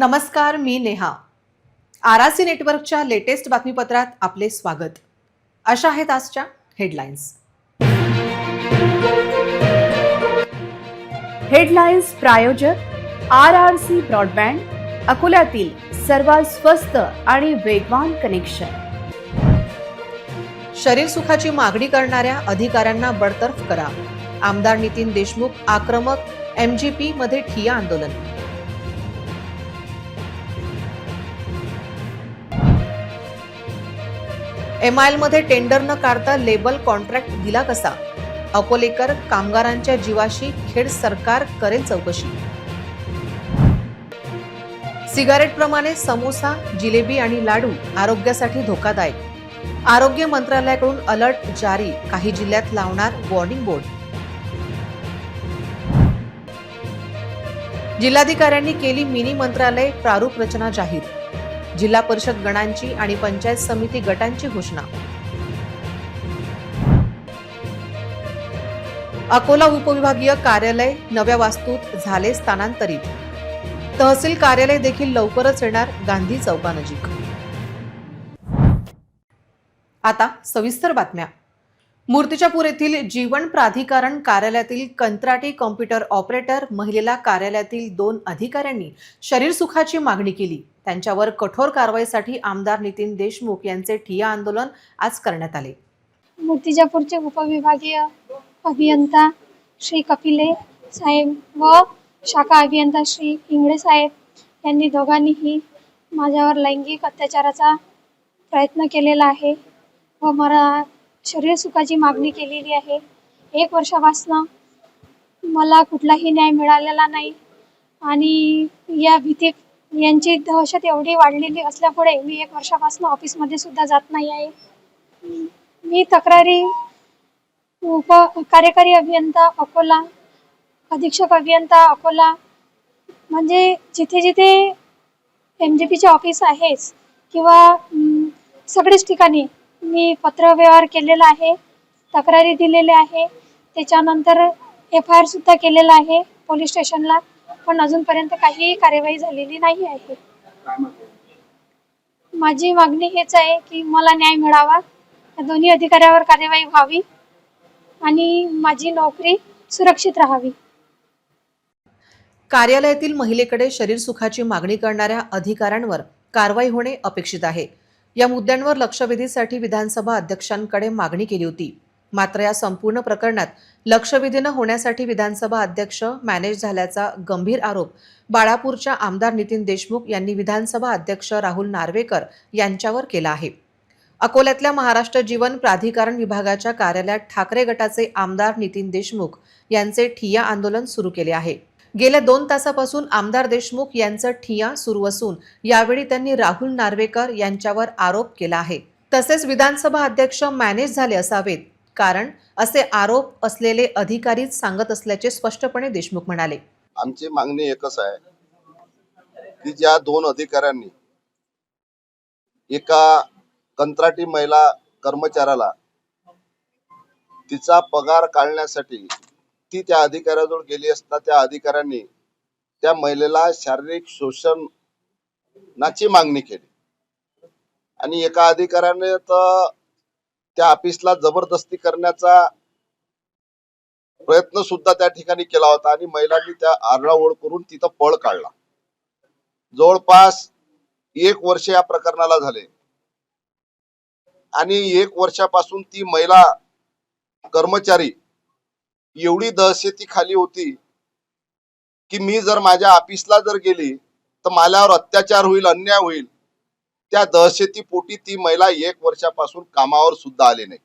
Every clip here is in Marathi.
नमस्कार मी नेहा. आरासी नेटवर्कच्या लेटेस्ट बातमीपत्रात आपले स्वागत. अशा आहेत आजच्या हेडलाईन्स. हेडलाईन्स प्रायोजक आर आर सी ब्रॉडबँड अकोल्यातील सर्वात स्वस्त आणि वेगवान कनेक्शन. शरीर सुखाची मागणी करणाऱ्या अधिकाऱ्यांना बडतर्फ करा आमदार नितीन देशमुख आक्रमक एमजीपी मध्ये ठिया आंदोलन. एम आय एलमध्ये टेंडर न काढता लेबल कॉन्ट्रॅक्ट दिला कसा? अकोलेकर कामगारांच्या जीवाशी खेड सरकार करेल चौकशी. सिगारेटप्रमाणे समोसा जिलेबी आणि लाडू आरोग्यासाठी धोकादायक. आरोग्य मंत्रालयाकडून अलर्ट जारी काही जिल्ह्यात लावणार वॉर्निंग बोर्ड. जिल्हाधिकाऱ्यांनी केली मिनी मंत्रालय प्रारूप रचना जाहीर. जिल्हा परिषद गणांची आणि पंचायत समिती गटांची घोषणा. अकोला उपविभागीय कार्यालय नव्या वास्तूत झाले स्थानांतरित. तहसील कार्यालय देखील लवकरच येणार गांधी चौकानजीक. आता सविस्तर बातम्या. मूर्तिजापूर येथील जीवन प्राधिकरण कार्यालयातील कंत्राटी कॉम्प्युटर ऑपरेटर महिलेला कार्यालयातील दोन अधिकाऱ्यांनी शरीर सुखाची मागणी केली. त्यांच्यावर कठोर कारवाईसाठी आमदार नितीन देशमुख यांचे ठिया आंदोलन आज करण्यात आले. मूर्तिजापूरचे उपविभागीय अभियंता श्री कपिले साहेब व शाखा अभियंता श्री इंगळे साहेब यांनी दोघांनीही माझ्यावर लैंगिक अत्याचाराचा प्रयत्न केलेला आहे व मला शरीर सुखाची मागणी केलेली आहे. एक वर्षापासनं मला कुठलाही न्याय मिळालेला नाही. आणि या भीती यांची दहशत एवढी वाढलेली असल्यामुळे मी एक वर्षापासून ऑफिसमध्ये सुद्धा जात नाही आहे. मी तक्रारी उप कार्यकारी अभियंता अकोला अधीक्षक अभियंता अकोला म्हणजे जिथे जिथे एम जी पीचे ऑफिस आहेच किंवा सगळेच ठिकाणी मी पत्रव्यवहार केलेला आहे तक्रारी दिलेल्या आहे. त्याच्यानंतर एफ आय आर सुद्धा केलेला आहे पोलीस स्टेशनला पण अजूनपर्यंत काही कार्यवाही झालेली नाही आहे. माझी मागणी हेच आहे की मला न्याय मिळावा. या दोन्ही अधिकाऱ्यावर कार्यवाही व्हावी आणि माझी नोकरी सुरक्षित राहावी. कार्यालयातील महिलेकडे शरीर सुखाची मागणी करणाऱ्या अधिकाऱ्यांवर कारवाई होणे अपेक्षित आहे. या मुद्द्यांवर लक्षवेधीसाठी विधानसभा अध्यक्षांकडे मागणी केली होती. मात्र या संपूर्ण प्रकरणात लक्षवेधी न होण्यासाठी विधानसभा अध्यक्ष मॅनेज झाल्याचा गंभीर आरोप बाळापूरच्या आमदार नितीन देशमुख यांनी विधानसभा अध्यक्ष राहुल नार्वेकर यांच्यावर केला आहे. अकोल्यातल्या महाराष्ट्र जीवन प्राधिकरण विभागाच्या कार्यालयात ठाकरे गटाचे आमदार नितीन देशमुख यांचे ठिय्या आंदोलन सुरू केले आहे. गेल्या दोन तासापासून आमदार देशमुख यांचं ठिया सुरू असून यावेळी त्यांनी राहुल नार्वेकर यांच्यावर आरोप केला आहे. तसेच विधानसभा अध्यक्ष मॅनेज झाले असावेत कारण असे आरोप असलेले अधिकारीच सांगत असल्याचे स्पष्टपणे देशमुख म्हणाले. आमची मागणी एकच आहे की ज्या दोन अधिकाऱ्यांनी एका कंत्राटी महिला कर्मचाऱ्याला तिचा पगार काढण्यासाठी ती त्या अधिकाऱ्याजवळ गेली असता त्या अधिकाऱ्यांनी त्या महिलेला शारीरिक शोषणाची मागणी केली. आणि एका अधिकाऱ्याने तर त्या ऑफिसला जबरदस्ती करण्याचा प्रयत्न सुद्धा त्या ठिकाणी केला होता आणि महिलांनी त्या आरडाओळ करून तिथं पळ काढला. जवळपास एक वर्ष या प्रकरणाला झाले. आणि एक वर्षापासून ती महिला कर्मचारी एवढी दहशती खाली होती की मी जर माझ्या ऑफिसला जर गेली तर माझ्यावर अत्याचार होईल अन्याय होईल. त्या दहशती पोटी ती महिला एक वर्षापासून कामावर सुद्धा आली नाही.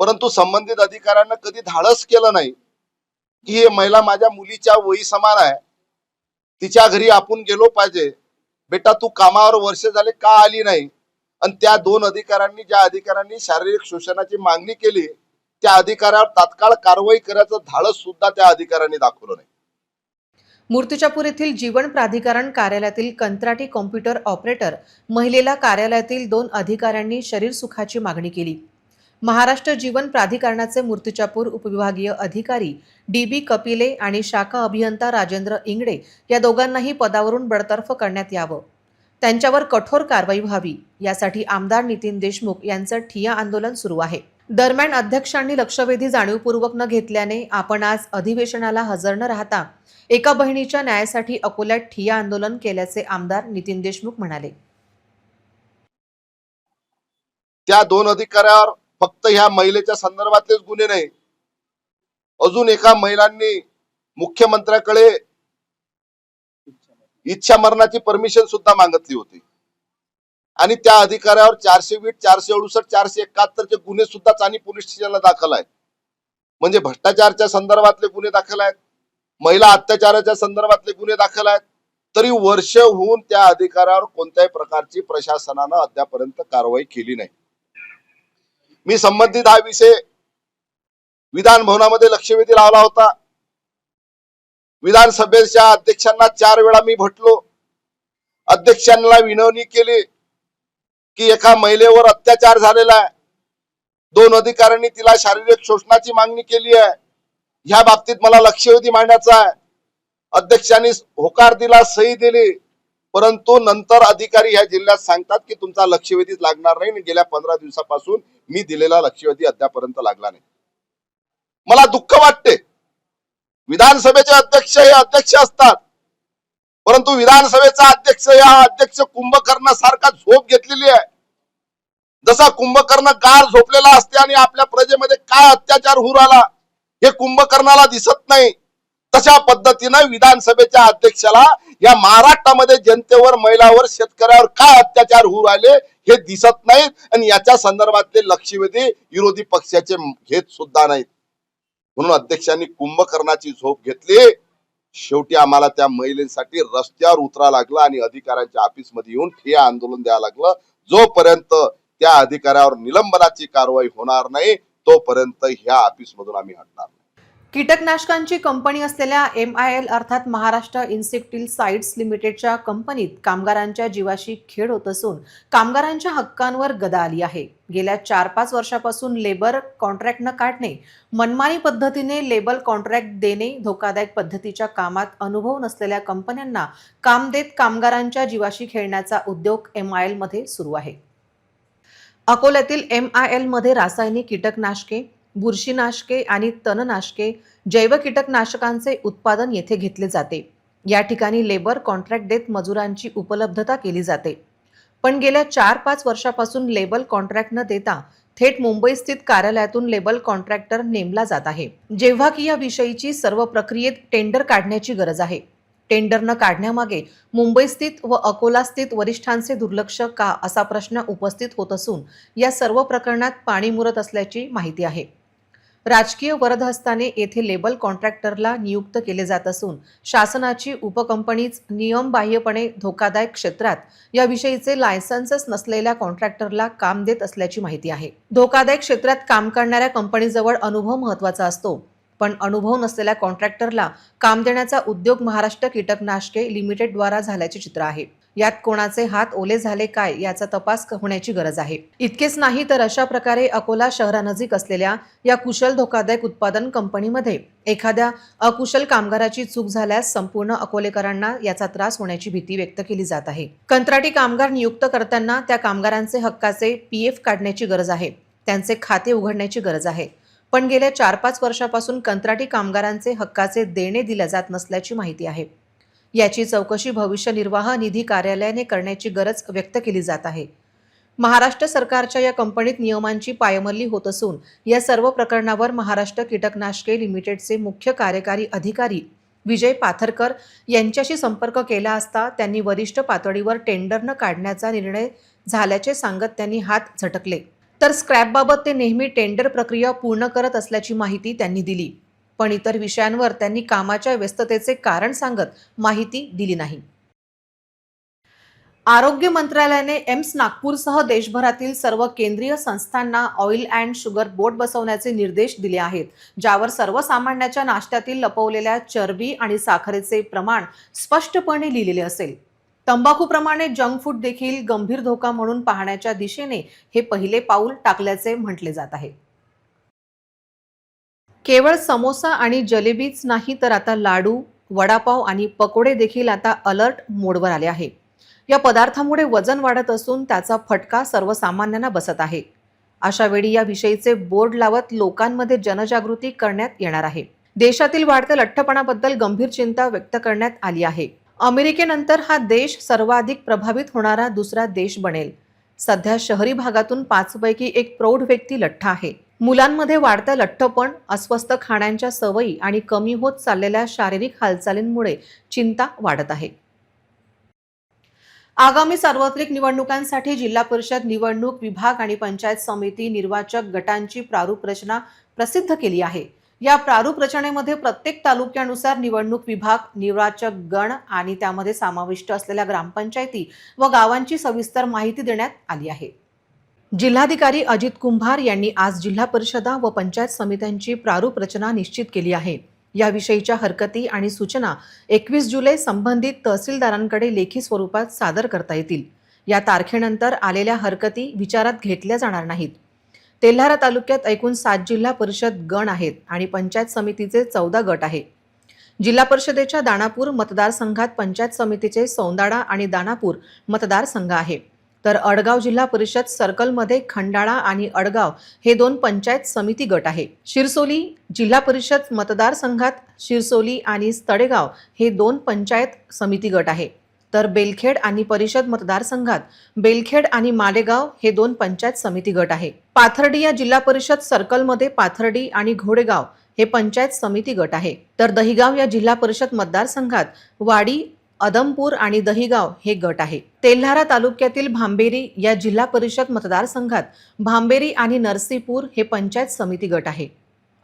परंतु संबंधित अधिकाऱ्यांना कधी धाडस केलं नाही की हे महिला माझ्या मुलीच्या वयी समान आहे. तिच्या घरी आपण गेलो पाहिजे. बेटा तू कामावर वर्ष झाले का आली नाही? आणि त्या दोन अधिकाऱ्यांनी ज्या अधिकाऱ्यांनी शारीरिक शोषणाची मागणी केली त्या अधिकाऱ्यावर तात्काळ कारवाई करायचं धाडस सुद्धा त्या अधिकाऱ्यांनी दाखवलं नाही. मूर्तिजापूर येथील जीवन प्राधिकरण कार्यालयातील कंत्राटी कॉम्प्युटर ऑपरेटर महिलेला कार्यालयातील दोन अधिकाऱ्यांनी शरीर सुखाची मागणी केली. महाराष्ट्र जीवन प्राधिकरणाचे मूर्तिजापूर उपविभागीय अधिकारी डी बी कपिले आणि शाखा अभियंता राजेंद्र इंगडे या दोघांनाही पदावरून बडतर्फ करण्यात यावं. त्यांच्यावर कठोर कारवाई व्हावी यासाठी आमदार नितीन देशमुख यांचं ठिया आंदोलन सुरू आहे. दरम्यान अध्यक्षांनी लक्षवेधी जाणीवपूर्वक न घेतल्याने आपण आज अधिवेशनाला हजर न राहता एका बहिणीच्या न्यायासाठी अकोल्यात ठिया आंदोलन केल्याचे आमदार नितीन देशमुख म्हणाले. त्या दोन अधिकाऱ्यावर फक्त ह्या महिलेच्या संदर्भातलेच गुन्हे नाही अजून एका महिलांनी मुख्यमंत्र्याकडे इच्छा मरणाची परमिशन सुद्धा मागितली होती. आणि त्या अधिकाऱ्यावर चारशे वीट चारशे अडुसष्ट चारशे एकाहत्तरचे गुन्हे सुद्धा चाणी पोलीस स्टेशनला दाखल आहेत. म्हणजे भ्रष्टाचारच्या संदर्भातले गुन्हे दाखल आहेत. महिला अत्याचाराच्या संदर्भातले गुन्हे दाखल आहेत. तरी वर्ष होऊन त्या अधिकाऱ्यावर कोणत्याही प्रकारची प्रशासनानं अद्यापर्यंत कारवाई केली नाही. मी संबंधित हा विषय विधान भवनामध्ये लक्षवेधी लावला होता. विधानसभेच्या अध्यक्षांना चार वेळा मी भटलो. अध्यक्षांना विनवणी केली. की एका महिलेवर अत्याचार झालेला आहे. दोन अधिकाऱ्यांनी तिला शारीरिक शोषणाची मागणी केली आहे. ह्या बाबतीत मला लक्षवेधी मांडायचा आहे. अध्यक्षांनी होकार दिला सही दिली. परंतु नंतर अधिकारी ह्या जिल्ह्यात सांगतात की तुमचा लक्षवेधीच लागणार नाही आणि गेल्या पंधरा दिवसापासून मी दिलेला लक्षवेधी अद्यापर्यंत लागला नाही. मला दुःख वाटते. विधानसभेचे अध्यक्ष हे अध्यक्ष असतात. परंतु विधानसभेचा अध्यक्ष या अध्यक्ष कुंभकर्णासारखा झोप घेतलेली आहे. जसा कुंभकर्ण गार झोपलेला असते आणि आपल्या प्रजेमध्ये काय अत्याचार होऊ राहिला हे कुंभकर्णाला दिसत नाही. तशा पद्धतीनं विधानसभेच्या अध्यक्षाला या महाराष्ट्रामध्ये जनतेवर महिलावर शेतकऱ्यावर काय अत्याचार होऊ राहिले हे दिसत नाहीत आणि याच्या संदर्भातले लक्षवेधी विरोधी पक्षाचे घेत सुद्धा नाहीत. म्हणून अध्यक्षांनी कुंभकर्णाची झोप घेतली. शेवटी आम्हाला त्या महिलेसाठी रस्त्यावर उतरा लागलं आणि अधिकाऱ्यांच्या ऑफिसमध्ये येऊन हे आंदोलन द्यावं लागलं जोपर्यंत त्या अधिकाऱ्यावर निलंबनाची कारवाई होणार नाही तोपर्यंत ह्या ऑफिस मधून आम्ही हटणार नाही. कीटकनाशकांची कंपनी असलेल्या एम आय एल अर्थात महाराष्ट्र इन्सेक्टिल साइट्स लिमिटेडच्या कंपनीत कामगारांच्या जीवाशी खेळ होत असून कामगारांच्या हक्कांवर गदा आली आहे. गेल्या चार पाच वर्षापासून लेबर कॉन्ट्रॅक्ट न काढणे मनमानी पद्धतीने लेबर कॉन्ट्रॅक्ट देणे धोकादायक पद्धतीच्या कामात अनुभव नसलेल्या कंपन्यांना काम देत कामगारांच्या जीवाशी खेळण्याचा उद्योग एम आय एलमध्ये सुरू आहे. अकोल्यातील एम आय एलमध्ये रासायनिक कीटकनाशके बुरशीनाशके आणि तणनाशके जैव कीटकनाशकांचे उत्पादन येथे घेतले जाते. या ठिकाणी लेबर कॉन्ट्रॅक्ट देत मजुरांची उपलब्धता केली जाते. पण गेल्या चार पाच वर्षापासून लेबल कॉन्ट्रॅक्ट न देता थेट मुंबई स्थित कार्यालयातून लेबल कॉन्ट्रॅक्टर नेमला जात आहे. जेव्हा की या विषयीची सर्व प्रक्रियेत टेंडर काढण्याची गरज आहे. टेंडर न काढण्यामागे मुंबई स्थित व अकोला स्थित वरिष्ठांचे दुर्लक्ष का असा प्रश्न उपस्थित होत असून या सर्व प्रकरणात पाणी मुरत असल्याची माहिती आहे. राजकीय वरदहस्ताने येथे लेबल कॉन्ट्रॅक्टरला नियुक्त केले जात असून शासनाची उपकंपनीच नियमबाह्यपणे धोकादायक क्षेत्रात याविषयीचे लायसन्सच नसलेल्या कॉन्ट्रॅक्टरला काम देत असल्याची माहिती आहे. धोकादायक क्षेत्रात काम करणाऱ्या कंपनीजवळ अनुभव महत्त्वाचा असतो पण अनुभव नसलेल्या कॉन्ट्रॅक्टरला काम देण्याचा उद्योग महाराष्ट्र कीटकनाशके लिमिटेडद्वारा झाल्याचे चित्र आहे. यात कोणाचे हात ओले झाले काय याचा तपास होण्याची गरज आहे. इतकेच नाही तर अशा प्रकारे अकोला शहरानजीक असलेल्या या कुशल धोकादायक उत्पादन कंपनीमध्ये एखाद्या अकुशल कामगाराची चूक झाल्यास संपूर्ण अकोलेकरांना याचा त्रास होण्याची भीती व्यक्त केली जात आहे. कंत्राटी कामगार नियुक्त करताना त्या कामगारांचे हक्काचे पी एफ काढण्याची गरज आहे. त्यांचे खाते उघडण्याची गरज आहे. पण गेल्या चार पाच वर्षापासून कंत्राटी कामगारांचे हक्काचे देणे दिल्या जात नसल्याची माहिती आहे. याची चौकशी भविष्य निर्वाह निधी कार्यालयाने करण्याची गरज व्यक्त केली जात आहे. महाराष्ट्र सरकारच्या या कंपनीत नियमांची पायमल्ली होत असून या सर्व प्रकरणावर महाराष्ट्र कीटकनाशके लिमिटेडचे मुख्य कार्यकारी अधिकारी विजय पाथरकर यांच्याशी संपर्क केला असता त्यांनी वरिष्ठ पातळीवर टेंडर न काढण्याचा निर्णय झाल्याचे सांगत त्यांनी हात झटकले. तर स्क्रॅपबाबत ते नेहमी टेंडर प्रक्रिया पूर्ण करत असल्याची माहिती त्यांनी दिली. पण इतर विषयांवर त्यांनी कामाच्या व्यस्ततेचे कारण सांगत माहिती दिली नाही. आरोग्य मंत्रालयाने एम्स नागपूरसह देशभरातील सर्व केंद्रीय संस्थांना ऑइल अँड शुगर बोर्ड बसवण्याचे निर्देश दिले आहेत ज्यावर सर्वसामान्याच्या नाश्त्यातील लपवलेल्या चरबी आणि साखरेचे प्रमाण स्पष्टपणे लिहिलेले असेल. तंबाखूप्रमाणे जंक फूड देखील गंभीर धोका म्हणून पाहण्याच्या दिशेने हे पहिले पाऊल टाकल्याचे म्हटले जात आहे. केवळ समोसा आणि जलेबीच नाही तर आता लाडू वडापाव आणि पकोडे देखील आता अलर्ट मोडवर आले आहे. या पदार्थामुळे वजन वाढत असून त्याचा फटका सर्वसामान्यांना बसत आहे. अशा वेळी या विषयीचे बोर्ड लावत लोकांमध्ये जनजागृती करण्यात येणार आहे. देशातील वाढत्या लठ्ठपणाबद्दल गंभीर चिंता व्यक्त करण्यात आली आहे. अमेरिकेनंतर हा देश सर्वाधिक प्रभावित होणारा दुसरा देश बनेल. सध्या शहरी भागातून पाचपैकी एक प्रौढ व्यक्ती लठ्ठ आहे. मुलांमध्ये वाढत्या लठ्ठपण अस्वस्थ खाण्यांच्या सवयी आणि कमी होत चाललेल्या शारीरिक हालचालींमुळे चिंता वाढत आहे. आगामी सार्वत्रिक निवडणुकांसाठी जिल्हा परिषद निवडणूक विभाग आणि पंचायत समिती निर्वाचक गटांची प्रारूप रचना प्रसिद्ध केली आहे. या प्रारूप रचनेमध्ये प्रत्येक तालुक्यानुसार निवडणूक विभाग निर्वाचक गण आणि त्यामध्ये समाविष्ट असलेल्या ग्रामपंचायती व गावांची सविस्तर माहिती देण्यात आली आहे. जिल्हाधिकारी अजित कुंभार यांनी आज जिल्हा परिषदा व पंचायत समित्यांची प्रारूप रचना निश्चित केली आहे. याविषयीच्या हरकती आणि सूचना एकवीस जुलै संबंधित तहसीलदारांकडे लेखी स्वरूपात सादर करता येतील. या तारखेनंतर आलेल्या हरकती विचारात घेतल्या जाणार नाहीत. तेल्हारा तालुक्यात एकूण सात जिल्हा परिषद गण आहेत आणि पंचायत समितीचे चौदा गट आहे. जिल्हा परिषदेच्या दानापूर मतदारसंघात पंचायत समितीचे सौंदाडा आणि दानापूर मतदारसंघ आहे. तर अडगाव जिल्हा परिषद सर्कलमध्ये खंडाळा आणि अडगाव हे दोन पंचायत समिती गट आहे. शिरसोली जिल्हा परिषद मतदारसंघात शिरसोली आणि तडेगाव हे दोन पंचायत समिती गट आहे. तर बेलखेड आणि परिषद मतदारसंघात बेलखेड आणि मालेगाव हे दोन पंचायत समिती गट आहे. पाथर्डी या जिल्हा परिषद सर्कलमध्ये पाथर्डी आणि घोडेगाव हे पंचायत समिती गट आहे. तर दहिगाव या जिल्हा परिषद मतदारसंघात वाडी अदमपूर आणि दहिगाव हे गट आहे. तेल्हारा तालुक्यातील भांबेरी या जिल्हा परिषद मतदारसंघात भांबेरी आणि नरसीपूर हे पंचायत समिती गट आहे.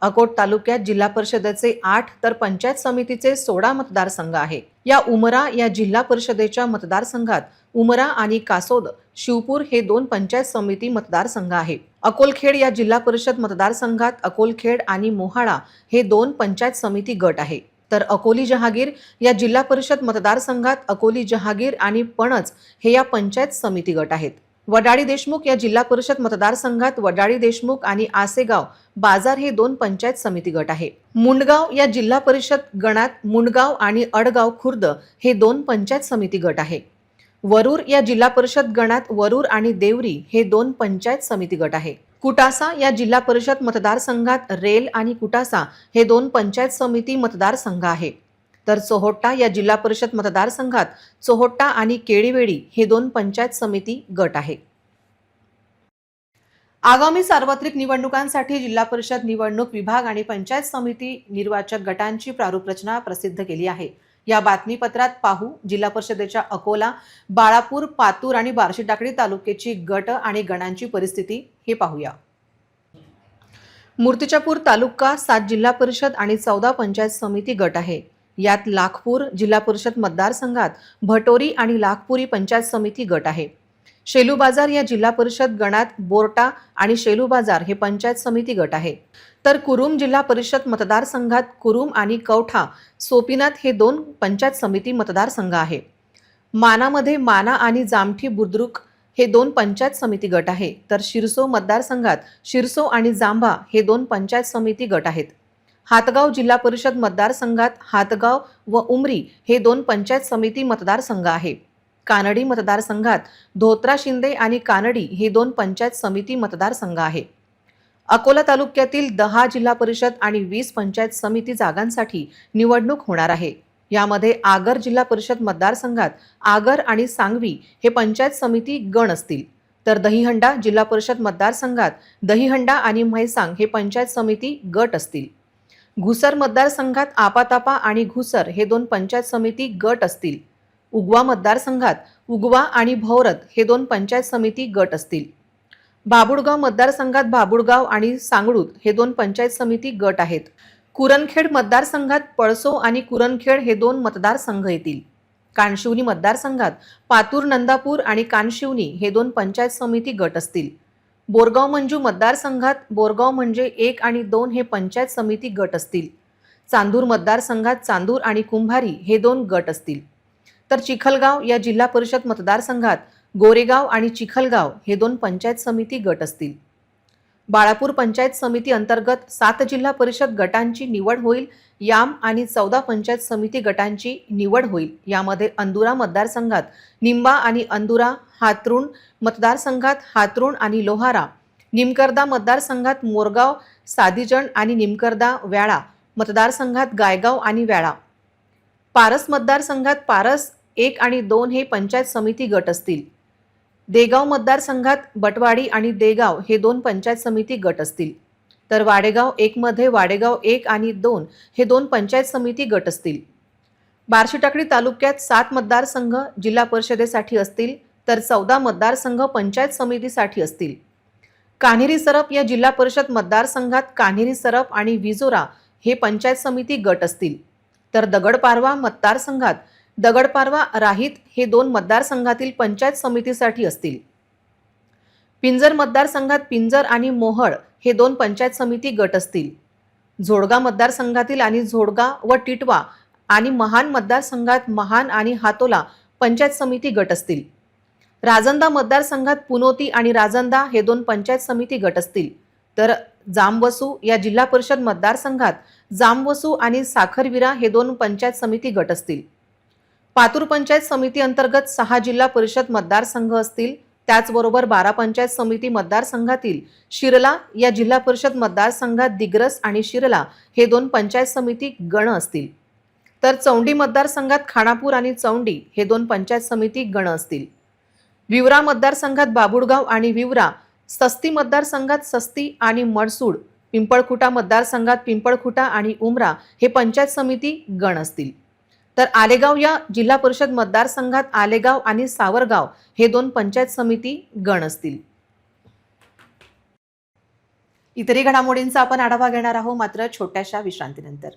अकोट तालुक्यात जिल्हा परिषदेचे आठ तर पंचायत समितीचे सोळा मतदारसंघ आहे. या उमरा या जिल्हा परिषदेच्या मतदारसंघात उमरा आणि कासोद शिवपूर हे दोन पंचायत समिती मतदारसंघ आहे. अकोलखेड या जिल्हा परिषद मतदारसंघात अकोलखेड आणि मोहाळा हे दोन पंचायत समिती गट आहे. तर अकोली जहागीर या जिल्हा परिषद मतदारसंघात अकोली जहागीर आणि पणज हे या पंचायत समिती गट आहेत. वडाळी देशमुख या जिल्हा परिषद मतदारसंघात वडाळी देशमुख आणि आसेगाव बाजार हे दोन पंचायत समिती गट आहे. मुंडगाव या जिल्हा परिषद गणात मुंडगाव आणि अडगाव खुर्द हे दोन पंचायत समिती गट आहे. वरूर या जिल्हा परिषद गणात वरूर आणि देवरी हे दोन पंचायत समिती गट आहे. कुटासा या जिल्हा परिषद मतदारसंघात रेल आणि कुटासा हे दोन पंचायत समिती मतदारसंघ आहे. तर चोहोट्टा या जिल्हा परिषद मतदारसंघात चोहोट्टा आणि केळीवेडी हे दोन पंचायत समिती गट आहे. आगामी सार्वत्रिक निवडणुकांसाठी जिल्हा परिषद निवडणूक विभाग आणि पंचायत समिती निर्वाचक गटांची प्रारूप रचना प्रसिद्ध केली आहे. या बातमीपत्रात पाहू. जिल्हा परिषदेच्या अकोला बाळापूर पातूर आणि बार्शी टाकडी तालुक्याची गट आणि गणांची परिस्थिती हे पाहूया. मूर्तिजापूर तालुका सात जिल्हा परिषद आणि चौदा पंचायत समिती गट आहे. यात लाखपूर जिल्हा परिषद मतदारसंघात भटोरी आणि लाखपुरी पंचायत समिती गट आहे. शेलू बाजार या जिल्हा परिषद गणात बोर्टा आणि शेलू बाजार हे पंचायत समिती गट आहे. तर कुरुम जिल्हा परिषद मतदारसंघात कुरुम आणि कवठा सोपीनाथ हे दोन पंचायत समिती मतदारसंघ आहे. मानामध्ये माना आणि जामठी बुद्रुक हे दोन पंचायत समिती गट आहे. तर शिरसो मतदारसंघात शिरसो आणि जांभा हे दोन पंचायत समिती गट आहेत. हातगाव जिल्हा परिषद मतदारसंघात हातगाव व उमरी हे दोन पंचायत समिती मतदारसंघ आहे. कानडी मतदारसंघात धोत्रा शिंदे आणि कानडी हे दोन पंचायत समिती मतदारसंघ आहे अकोला तालुक्यातील दहा जिल्हा परिषद आणि वीस पंचायत समिती जागांसाठी निवडणूक होणार आहे. यामध्ये आगर जिल्हा परिषद मतदारसंघात आगर आणि सांगवी हे पंचायत समिती गण असतील. तर दहीहंडा जिल्हा परिषद मतदारसंघात दहीहंडा आणि म्हैसांग हे पंचायत समिती गट असतील. घुसर मतदारसंघात आपातापा आणि घुसर हे दोन पंचायत समिती गट असतील. उगवा मतदारसंघात उगवा आणि भौरत हे दोन पंचायत समिती गट असतील. बाबुडगाव मतदारसंघात बाबुडगाव आणि सांगळूत हे दोन पंचायत समिती गट आहेत. कुरणखेड मतदारसंघात पळसो आणि कुरणखेड हे दोन मतदारसंघ येतील. कानशिवनी मतदारसंघात पातूर नंदापूर आणि कानशिवनी हे दोन पंचायत समिती गट असतील. बोरगाव मंजू मतदारसंघात बोरगाव म्हणजे एक आणि दोन हे पंचायत समिती गट असतील. चांदूर मतदारसंघात चांदूर आणि कुंभारी हे दोन गट असतील. तर चिखलगाव या जिल्हा परिषद मतदारसंघात गोरेगाव आणि चिखलगाव हे दोन पंचायत समिती गट असतील. बाळापूर पंचायत समिती अंतर्गत सात जिल्हा परिषद गटांची निवड होईल याम आणि चौदा पंचायत समिती गटांची निवड होईल. यामध्ये अंदुरा मतदारसंघात निंबा आणि अंदुरा हातरुण मतदारसंघात हातरुण आणि लोहारा निमकर्दा मतदारसंघात मोरगाव सादीजण आणि निमकर्दा व्याळा मतदारसंघात गायगाव आणि व्याळा. पारस मतदारसंघात पारस एक आणि दोन हे पंचायत समिती गट असतील. देगाव मतदारसंघात बटवाडी आणि देगाव हे दोन पंचायत समिती गट असतील. तर वाडेगाव एकमध्ये वाडेगाव एक आणि दोन हे दोन पंचायत समिती गट असतील. बार्शीटाकडी तालुक्यात सात मतदारसंघ जिल्हा परिषदेसाठी असतील तर चौदा मतदारसंघ पंचायत समितीसाठी असतील. कान्हेरी सरप या जिल्हा परिषद मतदारसंघात कान्हेरी सरप आणि विजोरा हे पंचायत समिती गट असतील. तर दगडपारवा मतदारसंघात दगडपारवा राहीत हे दोन मतदारसंघातील पंचायत समितीसाठी असतील. पिंजर मतदारसंघात पिंजर आणि मोहळ हे दोन पंचायत समिती गट असतील. झोडगा मतदारसंघातील आणि झोडगा व टिटवा आणि महान मतदारसंघात महान आणि हातोला पंचायत समिती गट असतील. राजंदा मतदारसंघात पुनोती आणि राजंदा हे दोन पंचायत समिती गट असतील. तर जामवसू या जिल्हा परिषद मतदारसंघात जामवसू आणि साखरविरा हे दोन पंचायत समिती गट असतील. पातूर पंचायत समिती अंतर्गत सहा जिल्हा परिषद मतदारसंघ असतील. त्याचबरोबर बारा पंचायत समिती मतदारसंघातील शिरला या जिल्हा परिषद मतदारसंघात दिग्रस आणि शिरला हे दोन पंचायत समिती गण असतील. तर चौंडी मतदारसंघात खानापूर आणि चौंडी हे दोन पंचायत समिती गण असतील. विवरा मतदारसंघात बाबुळगाव आणि विवरा सस्ती मतदारसंघात सस्ती आणि मडसूड पिंपळखुटा मतदारसंघात पिंपळखुटा आणि उमरा हे पंचायत समिती गण असतील. तर आलेगाव या जिल्हा परिषद मतदारसंघात आलेगाव आणि सावरगाव हे दोन पंचायत समिती गण असतील. इतरही घडामोडींचा आपण आढावा घेणार आहोत मात्र छोट्याशा विश्रांतीनंतर.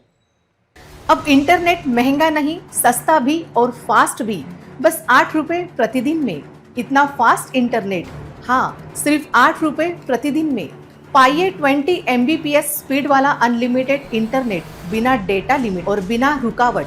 अब इंटरनेट महंगा नहीं सस्ता भी और फास्ट भी बस आठ रुपये प्रतिदिन में. इतना फास्ट इंटरनेट हाँ सिर्फ आठ रुपये प्रतिदिन में. पाइए 20 एम स्पीड वाला अनलिमिटेड इंटरनेट बिना डेटा लिमिट और बिना रुकावट.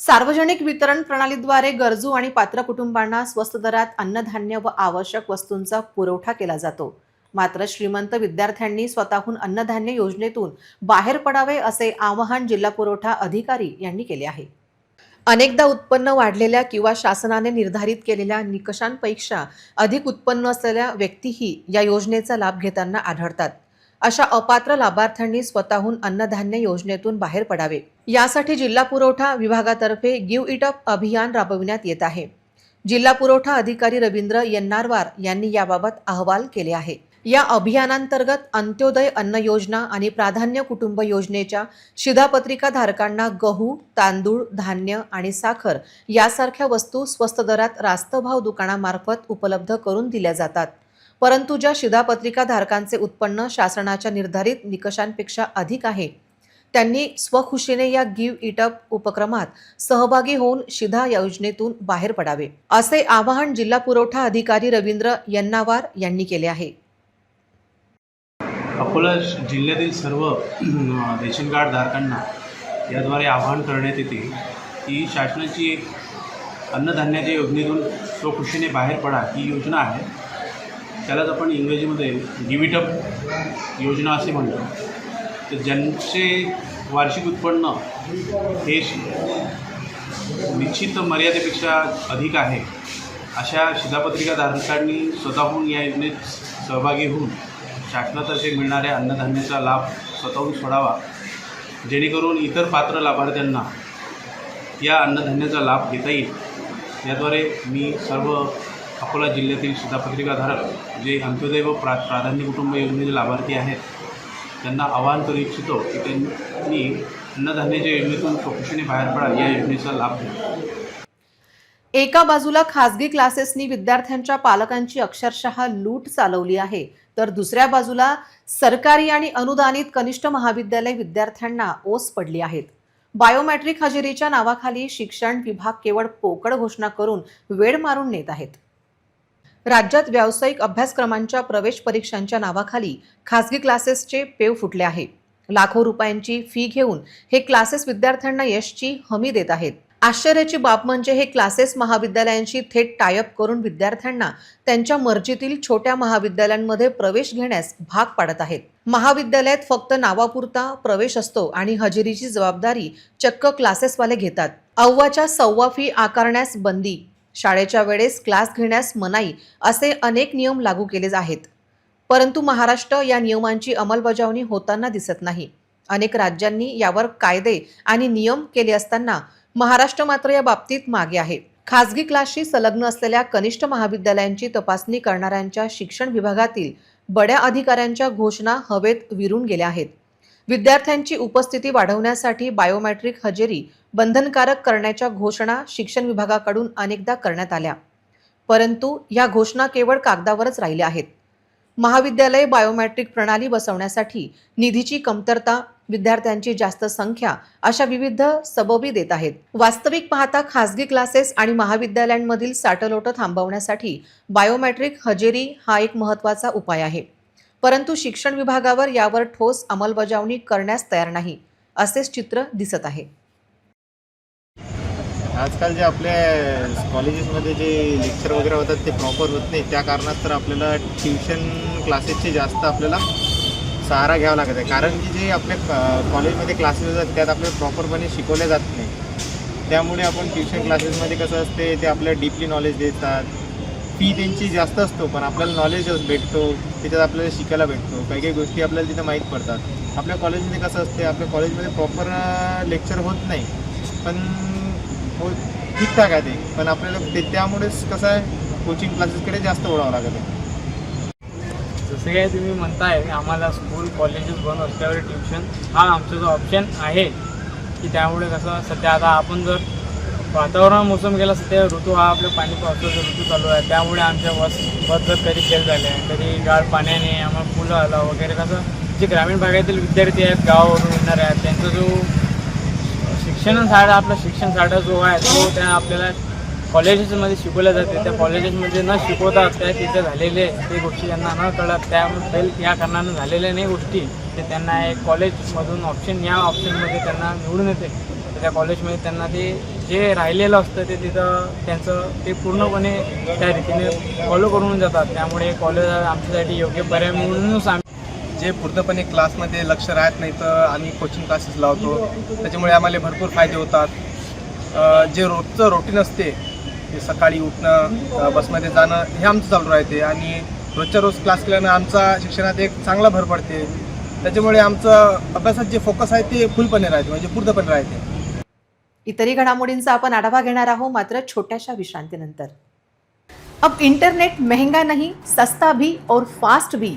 सार्वजनिक वितरण प्रणालीद्वारे गरजू आणि पात्र कुटुंबांना स्वस्त दरात अन्नधान्य व आवश्यक वस्तूंचा पुरवठा केला जातो. मात्र श्रीमंत विद्यार्थ्यांनी स्वतःहून अन्नधान्य योजनेतून बाहेर पडावे असे आवाहन जिल्हा पुरवठा अधिकारी यांनी केले आहे. अनेकदा उत्पन्न वाढलेल्या किंवा शासनाने निर्धारित केलेल्या निकषांपेक्षा अधिक उत्पन्न असलेल्या व्यक्तीही या योजनेचा लाभ घेताना आढळतात. अशा अपात्र लाभार्थ्यांनी स्वतःहून अन्नधान्य योजनेतून बाहेर पडावे. यासाठी जिल्हा पुरवठा विभागातर्फे गिव इट अप अभियान राबविण्यात येत आहे. जिल्हा पुरवठा अधिकारी रवींद्र यन्नारवार यांनी याबाबत अहवाल केले आहे. या अभियानांतर्गत अंत्योदय अन्न योजना आणि प्राधान्य कुटुंब योजनेच्या शिधापत्रिका धारकांना गहू तांदूळ धान्य आणि साखर यासारख्या वस्तू स्वस्त दरात रास्तभाव दुकानामार्फत उपलब्ध करून दिल्या जातात. परंतु ज्या शिधापत्रिका धारकांचे उत्पन्न शासनाच्या निर्धारित निकषांपेक्षा अधिक आहे त्यांनी स्वखुशीने या गिव्ह इट अप उपक्रमात सहभागी होऊन शिधा योजनेतून बाहेर पडावे असे आवाहन जिल्हा पुरवठा अधिकारी रवींद्र यन्नावार यांनी केले आहे. अकोला जिल्ह्यातील सर्व रेशन कार्ड धारकांना याद्वारे आवाहन करण्यात येते की शासनाची एक अन्नधान्याच्या योजनेतून स्वखुशीने बाहेर पडा ही योजना आहे. त्यालाच आपण इंग्रजीमध्ये गिविटअप योजना असे म्हणतो. तर ज्यांचे वार्षिक उत्पन्न हे निश्चित मर्यादेपेक्षा अधिक आहे अशा शिधापत्रिका धारकांनी स्वतःहून या योजनेत सहभागी होऊन शासनातर्फे मिळणाऱ्या अन्नधान्याचा लाभ स्वतःहून सोडावा जेणेकरून इतर पात्र लाभार्थ्यांना या अन्नधान्याचा लाभ घेता येईल. याद्वारे मी सर्व अकोला जिल्ह्यातील शिधापत्रिकाधारक जे अंत्योदय व प्रा प्राधान्य कुटुंब योजनेचे लाभार्थी आहेत त्यांना आवाहन करू इच्छितो की त्यांनी अन्नधान्याच्या योजनेतून स्वखुशीने बाहेर पडा या योजनेचा लाभ घ्या. एका बाजूला खासगी क्लासेसनी विद्यार्थ्यांच्या पालकांची अक्षरशः लूट चालवली आहे तर दुसऱ्या बाजूला सरकारी आणि अनुदानित कनिष्ठ महाविद्यालय विद्यार्थ्यांना ओस पडली आहेत. बायोमॅट्रिक हजेरीच्या नावाखाली शिक्षण विभाग केवळ पोकळ घोषणा करून वेळ मारून नेत आहेत. राज्यात व्यावसायिक अभ्यासक्रमांच्या प्रवेश परीक्षांच्या नावाखाली खासगी क्लासेसचे पेव फुटले आहे. लाखो रुपयांची फी घेऊन हे क्लासेस विद्यार्थ्यांना यशची हमी देत आहेत. आश्चर्याची बाब म्हणजे हे क्लासेस महाविद्यालयांशी थेट टायअप करून विद्यार्थ्यांना त्यांच्या मर्जीतील छोट्या महाविद्यालयांमध्ये प्रवेश घेण्यास भाग पाडत आहेत. महाविद्यालयात फक्त नावापुरता प्रवेश असतो आणि हजेरीची जबाबदारी चक्क क्लासेसवाले घेतात. अव्वाच्या सव्वा फी आकारण्यास बंदी शाळेच्या वेळेस क्लास घेण्यास मनाई असे अनेक नियम लागू केले आहेत. परंतु महाराष्ट्र या नियमांची अंमलबजावणी होताना दिसत नाही. अनेक राज्यांनी यावर कायदे आणि नियम केले असताना महाराष्ट्र मात्र या बाबतीत मागे आहे. खासगी क्लासशी संलग्न असलेल्या कनिष्ठ महाविद्यालयांची तपासणी करणाऱ्यांच्या शिक्षण विभागातील बड्या अधिकाऱ्यांच्या घोषणा हवेत विरून गेल्या आहेत. विद्यार्थ्यांची उपस्थिती वाढवण्यासाठी बायोमॅट्रिक हजेरी बंधनकारक करण्याच्या घोषणा शिक्षण विभागाकडून अनेकदा करण्यात आल्या. परंतु या घोषणा केवळ कागदावरच राहिल्या आहेत. महाविद्यालय बायोमॅट्रिक प्रणाली बसवण्यासाठी निधीची कमतरता विद्यार्थ्यांची जास्त संख्या अशा विविध सबबी देत आहेत. वास्तविक पाहता खासगी क्लासेस आणि महाविद्यालयांमधील साटलोट थांबवण्यासाठी बायोमॅट्रिक हजेरी हा एक महत्त्वाचा उपाय आहे. परंतु शिक्षण विभागावर यावर ठोस अंमलबजावणी करण्यास तयार नाही असेच चित्र दिसत आहे. आजकाल जे आपल्या कॉलेजेसमध्ये जे लेक्चर वगैरे होतात ते प्रॉपर होत नाही. त्या कारणात तर आपल्याला ट्युशन क्लासेसचे जास्त आपल्याला सहारा घ्यावा लागत आहे. कारण की जे आपल्या क- कॉलेजमध्ये क्लासेस असतात त्यात आपल्याला प्रॉपरपणे शिकवले जात नाही. त्यामुळे आपण ट्युशन क्लासेसमध्ये कसं असते ते आपल्याला डीपली नॉलेज देतात. फी त्यांची जास्त असतो पण आपल्याला नॉलेज भेटतो. त्याच्यात आपल्याला शिकायला भेटतो. काही काही गोष्टी आपल्याला तिथं माहीत पडतात. आपल्या कॉलेजमध्ये कसं असते आपल्या कॉलेजमध्ये प्रॉपर लेक्चर होत नाही. पण हो ठीकठाक आहे ते. पण आपल्याला ते त्यामुळेच कसं आहे कोचिंग क्लासेसकडे जास्त ओढावं लागत आहे. जसं काय तुम्ही म्हणताय आम्हाला स्कूल कॉलेजेस बंद असल्यावर ट्युशन हा आमचा जो ऑप्शन आहे की त्यामुळे कसं सध्या आता आपण जर वातावरण मोसम गेला सध्या ऋतू हा आपल्या पाणी पावसाचा ऋतू चालू आहे. त्यामुळे आमच्या बस बस जर कधी फेल झाले कधी गाळ पाण्याने आम्हाला फुलं आलं वगैरे कसं जे ग्रामीण भागातील विद्यार्थी आहेत गावावरून येणारे आहेत त्यांचा जो शिक्षण साडा आपला शिक्षण साडा जो आहे तो त्या आपल्याला कॉलेजेसमध्ये शिकवल्या जाते. त्या कॉलेजेसमध्ये न शिकवता त्या तिथे झालेले ते गोष्टी त्यांना न कळत त्या फेल या कारणानं झालेल्या नाही गोष्टी. ते त्यांना एक कॉलेजमधून ऑप्शन या ऑप्शनमध्ये त्यांना निवडून येते. त्या कॉलेजमध्ये त्यांना ते जे राहिलेलं असतं ते तिथं त्यांचं ते पूर्णपणे त्या रीतीने फॉलो करून जातात. त्यामुळे कॉलेज आमच्यासाठी योग्य पर्याय म्हणूनच आम्ही जे पूर्णपणे क्लासमध्ये लक्ष राहत नाही तर आम्ही कोचिंग क्लासेस लावतो. त्याच्यामुळे आम्हाला भरपूर फायदे होतात. जे रोजचं रुटीन असते ते सकाळी उठणं बसमध्ये जाणं हे आमचं चालू राहते. आणि रोजच्या रोज क्लास केल्यानं आमचा शिक्षणात एक चांगला भर पडते. त्याच्यामुळे आमचं अभ्यासात जे फोकस आहे ते फुलपणे राहते म्हणजे पूर्णपणे राहते. इतरही घडामोडींचा आपण आढावा घेणार आहोत मात्र छोट्याशा विश्रांतीनंतर. अब इंटरनेट महंगा नहीं सस्ता भी और फास्ट भी.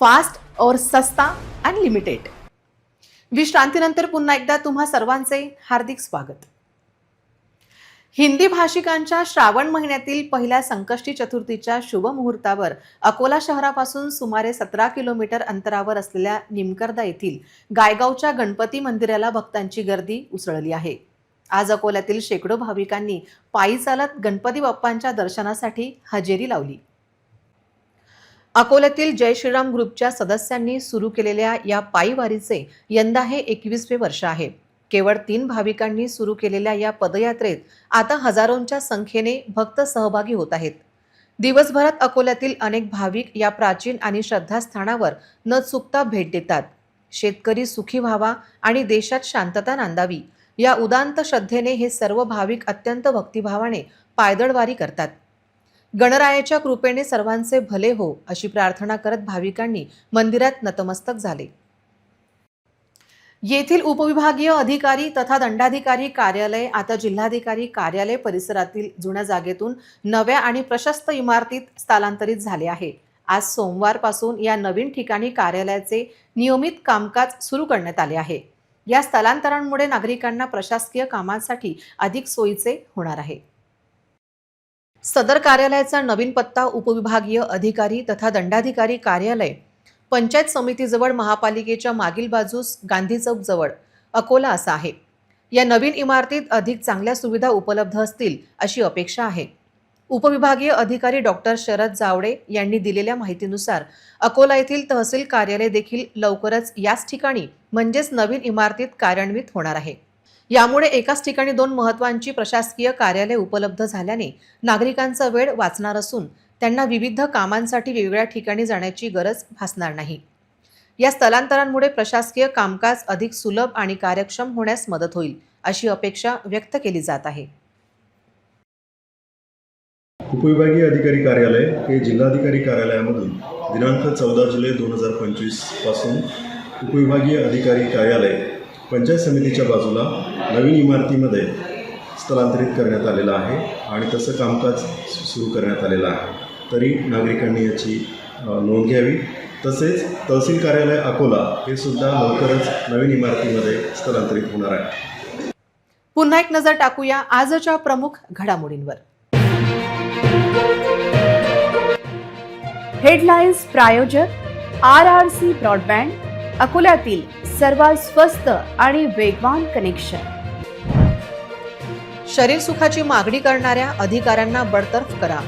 फास्ट और सस्ता अनलिमिटेड विश्रांतीनंतर पुन्हा एकदा तुम्हा सर्वांचे हार्दिक स्वागत. हिंदी भाषिकांच्या श्रावण महिन्यातील पहिल्या संकष्टी चतुर्थीच्या शुभ मुहूर्तावर अकोला शहरापासून सुमारे सतरा किलोमीटर अंतरावर असलेल्या निमकर्दा येथील गायगावच्या गणपती मंदिराला भक्तांची गर्दी उसळली आहे. आज अकोल्यातील शेकडो भाविकांनी पायी चालत गणपती बाप्पांच्या दर्शनासाठी हजेरी लावली. अकोल्यातील जय श्रीराम ग्रुपच्या सदस्यांनी सुरू केलेल्या या पायीवारीचे यंदा हे एकवीसवे वर्ष आहे. केवळ तीन भाविकांनी सुरू केलेल्या या पदयात्रेत आता हजारोंच्या संख्येने भक्त सहभागी होत आहेत. दिवसभरात अकोल्यातील अनेक भाविक या प्राचीन आणि श्रद्धास्थानावर न चुकता भेट देतात. शेतकरी सुखी व्हावा आणि देशात शांतता नांदावी या उदांत श्रद्धेने हे सर्व भाविक अत्यंत भक्तिभावाने पायदळवारी करतात. गणरायाच्या कृपेने सर्वांचे भले हो अशी प्रार्थना करत भाविकांनी मंदिरात नतमस्तक झाले. येथील उपविभागीय अधिकारी तथा दंडाधिकारी कार्यालय आता जिल्हाधिकारी कार्यालय परिसरातील जुन्या जागेतून नव्या आणि प्रशस्त इमारतीत स्थलांतरित झाले आहे. आज सोमवारपासून या नवीन ठिकाणी कार्यालयाचे नियमित कामकाज सुरू करण्यात आले आहे. या स्थलांतरांमुळे नागरिकांना प्रशासकीय कामांसाठी अधिक सोयीचे होणार आहे. सदर कार्यालयाचा नवीन पत्ता उपविभागीय अधिकारी तथा दंडाधिकारी कार्यालय पंचायत समितीजवळ महापालिकेच्या मागील बाजूस गांधी चौक जवळ अकोला असा आहे. या नवीन इमारतीत अधिक चांगल्या सुविधा उपलब्ध असतील अशी अपेक्षा आहे. उपविभागीय अधिकारी डॉक्टर शरद जावडे यांनी दिलेल्या माहितीनुसार अकोला येथील तहसील कार्यालय देखील लवकरच याच ठिकाणी म्हणजेच नवीन इमारतीत कार्यान्वित होणार आहे. यामुळे एकाच ठिकाणी दोन महत्वांची प्रशासकीय कार्यालय उपलब्ध झाल्याने नागरिकांचा वेळ वाचणार असून त्यांना विविध कामांसाठी वेगवेगळ्या ठिकाणी जाण्याची गरज भासणार नाही. या स्थलांतरांमुळे प्रशासकीय कामकाज अधिक सुलभ आणि कार्यक्षम होण्यास मदत होईल अशी अपेक्षा व्यक्त केली जात आहे. उपविभागीय अधिकारी कार्यालय हे जिल्हाधिकारी कार्यालयामधून दिनांक चौदा जुलै दोन हजार पंचवीसपासून उपविभागीय अधिकारी कार्यालय पंचायत समितीच्या बाजूला नवीन इमारतीमध्ये स्थलांतरित करण्यात आलेलं आहे आणि तसं कामकाज सुरू करण्यात आलेलं आहे. तरी नागरिकांनी याची नोंद घ्यावी. तसेच तहसील कार्यालय अकोला हे सुद्धा लवकरच नवीन इमारतीमध्ये स्थलांतरित होणार आहे. पुन्हा एक नजर टाकूया आजच्या प्रमुख घडामोडींवर. हेडलाईन्स प्रायोजक आर आर सी ब्रॉडबँड अकोल्यातील सर्वात स्वस्त आणि वेगवान कनेक्शन शरीर सुखाची मागणी करणाऱ्या अधिकाऱ्यांना बडतर्फ करा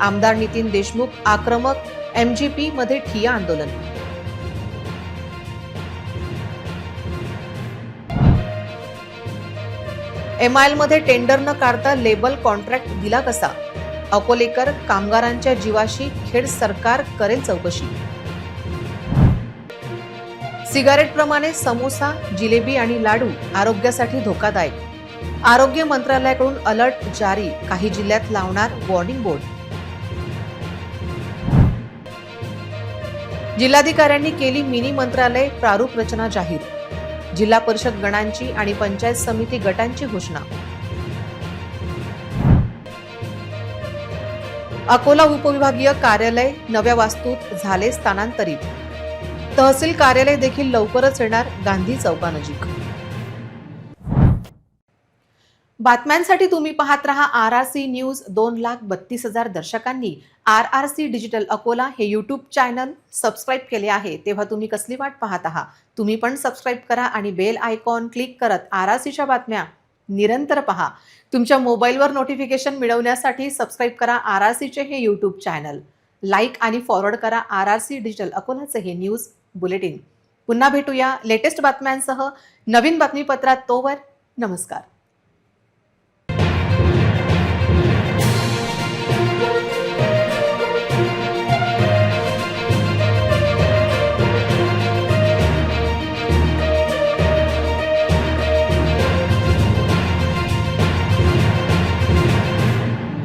आमदार नितीन देशमुख आक्रमक एमजीपी मध्ये ठिया आंदोलन. एममध्ये टेंडर न काढता लेबल कॉन्ट्रॅक्ट दिला कसा? अकोलेकर कामगारांच्या जीवाशी खेड सरकार करेल चौकशी. सिगारेटप्रमाणे समोसा जिलेबी आणि लाडू आरोग्यासाठी धोकादायक. आरोग्य मंत्रालयाकडून अलर्ट जारी काही जिल्ह्यात लावणार वॉर्निंग बोर्ड. जिल्हाधिकाऱ्यांनी केली मिनी मंत्रालय प्रारूप रचना जाहीर. जिल्हा परिषद गणांची आणि पंचायत समिती गटांची घोषणा. अकोला उपविभागीय कार्यालय नव्या वास्तूत झाले स्थानांतरित. तहसील कार्यालय देखील लवकरच येणार गांधी चौकानजीक. बातम्यांसाठी तुम्ही पाहत रहा आर आर सी न्यूज दोन लाख बत्तीस हजार दर्शकांनी. R R C digital Akola हे यूट्यूब चॅनल सबस्क्राईब केले आहे. तेव्हा तुम्ही कसली वाट पाहत आहात? तुम्ही पण सबस्क्राईब करा आणि बेल आयकॉन क्लिक करत आर आर सीच्या बातम्या निरंतर पहा. तुमच्या मोबाईलवर नोटिफिकेशन मिळवण्यासाठी सबस्क्राईब करा आर आर सीचे हे यूट्यूब चॅनल. लाईक आणि फॉरवर्ड करा आर आर सी डिजिटल अकोलाचे हे न्यूज बुलेटिन. पुन्हा भेटूया लेटेस्ट बातम्यांसह नवीन बातमीपत्रात तोवर नमस्कार.